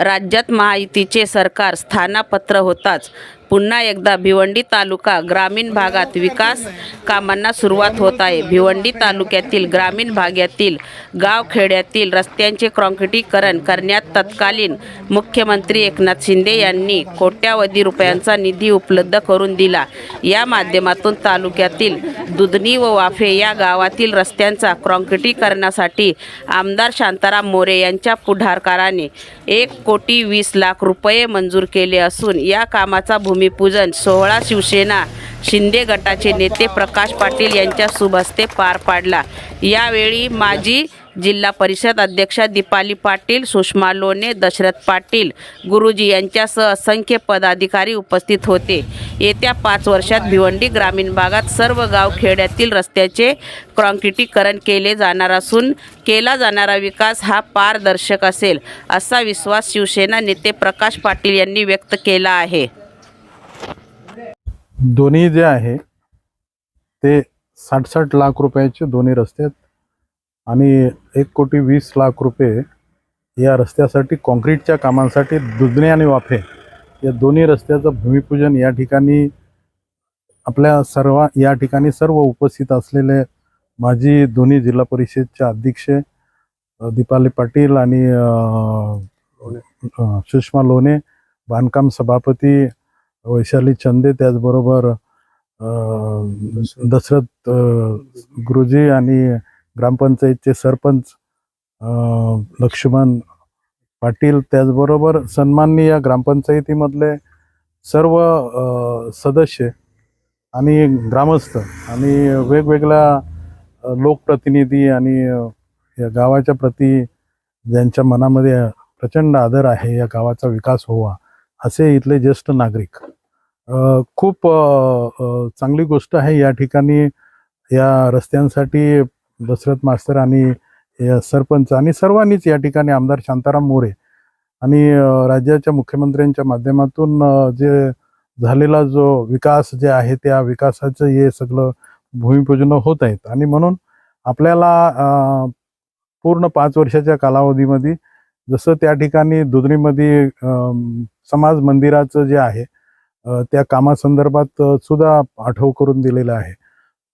राज्यात महायुतीचे सरकार स्थानापत्र होताच. पुन्हा एकदा भिवंडी तालुका ग्रामीण भागात विकास कामांना सुरुवात होत आहे. भिवंडी तालुक्यातील ग्रामीण भागातील गावखेड्यातील रस्त्यांचे काँक्रिटीकरण करण्यात तत्कालीन मुख्यमंत्री एकनाथ शिंदे यांनी कोट्यावधी रुपयांचा निधी उपलब्ध करून दिला. या माध्यमातून तालुक्यातील दुधनी व वाफे या गावातील रस्त्यांचा काँक्रिटीकरणासाठी आमदार शांताराम मोरे यांच्या पुढारकाराने एक कोटी वीस लाख रुपये मंजूर केले असून या कामाचा भूमिपूजन सोहळा शिवसेना शिंदे गटाचे नेते प्रकाश पाटील यांच्या शुभहस्ते पार पाडला. यावेळी माजी जिल्हा परिषद अध्यक्षा दीपाली पाटील सुषमा लोणे दशरथ पाटील गुरुजी यांच्यासह असंख्य पदाधिकारी उपस्थित होते. येत्या पाच वर्षात भिवंडी ग्रामीण भागात सर्व गाव खेड्यातील रस्त्याचे काँक्रिटीकरण केले जाणार असून केला जाणारा विकास हा पारदर्शक असेल असा विश्वास शिवसेना नेते प्रकाश पाटील यांनी व्यक्त केला आहे. दोन्ही जे आहे ते साठ साठ लाख रुपयाचे दोन्ही रस्ते आहेत. आणि एक कोटी वीस लाख रुपये या रस्त्यासाठी कॉन्क्रीटच्या कामांसाठी दुधने आणि वाफे या दोन्ही रस्त्याचं भूमिपूजन या ठिकाणी आपल्या सर्व या ठिकाणी सर्व उपस्थित असलेले माजी दोन्ही जिल्हा परिषदचे अध्यक्ष दीपाली पाटील आणि सुषमा लोणे बांधकाम सभापती वैशाली चंदे त्याचबरोबर दशरथ गुरुजी आणि ग्रामपंचायतचे सरपंच लक्ष्मण पाटील त्याचबरोबर सन्माननीय ग्रामपंचायतीमधले सर्व सदस्य आणि ग्रामस्थ आणि वेगवेगळ्या लोकप्रतिनिधी आणि या गावाच्या प्रती ज्यांच्या मनामध्ये प्रचंड आदर आहे या गावाचा विकास व्हावा असे इथले ज्येष्ठ नागरिक. खूप चांगली गोष्ट आहे या ठिकाणी या रस्त्यांसाठी दशरथ मास्तर आणि या सरपंच आणि सर्वांनीच या ठिकाणी आमदार शांताराम मोरे आणि राज्याच्या मुख्यमंत्र्यांच्या माध्यमातून जे झालेला जो विकास जे आहे त्या विकासाचं हे सगळं भूमिपूजन होत आहेत. आणि म्हणून आपल्याला पूर्ण पाच वर्षाच्या कालावधीमध्ये जसं त्या ठिकाणी दुधरीमध्ये समाज मंदिराचं जे आहे त्या कामासंदर्भात सुद्धा आठव करून दिलेलं आहे.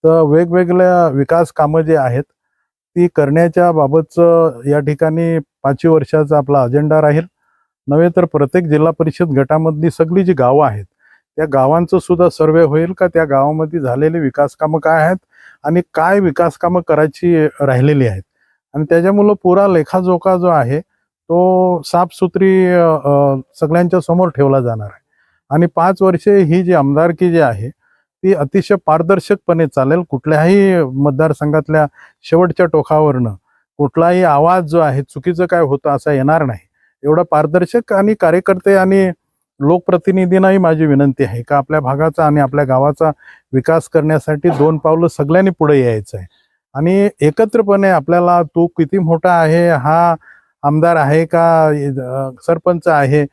तर वेगवेगळ्या विकास कामं जे आहेत ती करण्याच्या बाबतचं या ठिकाणी पाचवी वर्षाचा आपला अजेंडा राहील. नव्हे तर प्रत्येक जिल्हा परिषद गटामधली सगळी जी गावं आहेत त्या गावांचं सुद्धा सर्वे होईल का? त्या गावामध्ये झालेली विकास कामं काय आहेत आणि काय विकास कामं करायची राहिलेली आहेत? आणि त्याच्यामुळं पुरा लेखाजोखा जो आहे तो साफसुथरी सगळ्यांच्या समोर ठेवला जाणार आहे. आणि पाच वर्षे ही जी आमदारकी जी आहे ती अतिशय पारदर्शकपणे चालेल. कुठल्याही मतदारसंघातल्या शेवटच्या टोकावरनं कुठलाही आवाज जो आहे चुकीचं काय होतं असा येणार नाही. एवढा पारदर्शक आणि कार्यकर्ते आणि लोकप्रतिनिधींनाही माझी विनंती आहे का आपल्या भागाचा आणि आपल्या गावाचा विकास करण्यासाठी दोन पावलं सगळ्यांनी पुढे यायचं आहे आणि एकत्रपणे आपल्याला तो किती मोठा आहे हा आमदार आहे का सरपंच आहे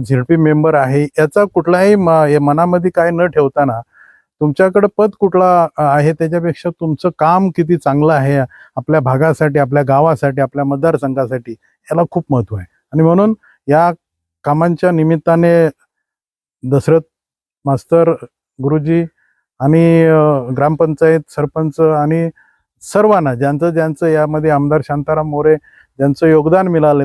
झिडपी मेंबर आहे याचा कुठलाही म- मनामध्ये काय न ठेवताना तुमच्याकडे पद कुठला आहे त्याच्यापेक्षा तुमचं काम किती चांगलं आहे आपल्या भागासाठी आपल्या गावासाठी आपल्या मतदारसंघासाठी याला खूप महत्त्व आहे. आणि म्हणून या कामांच्या निमित्ताने दशरथ मास्तर गुरुजी आणि ग्रामपंचायत सरपंच आणि सर्वांना ज्यांचं ज्यांचं यामध्ये आमदार शांताराम मोरे ज्यांचं योगदान मिळालं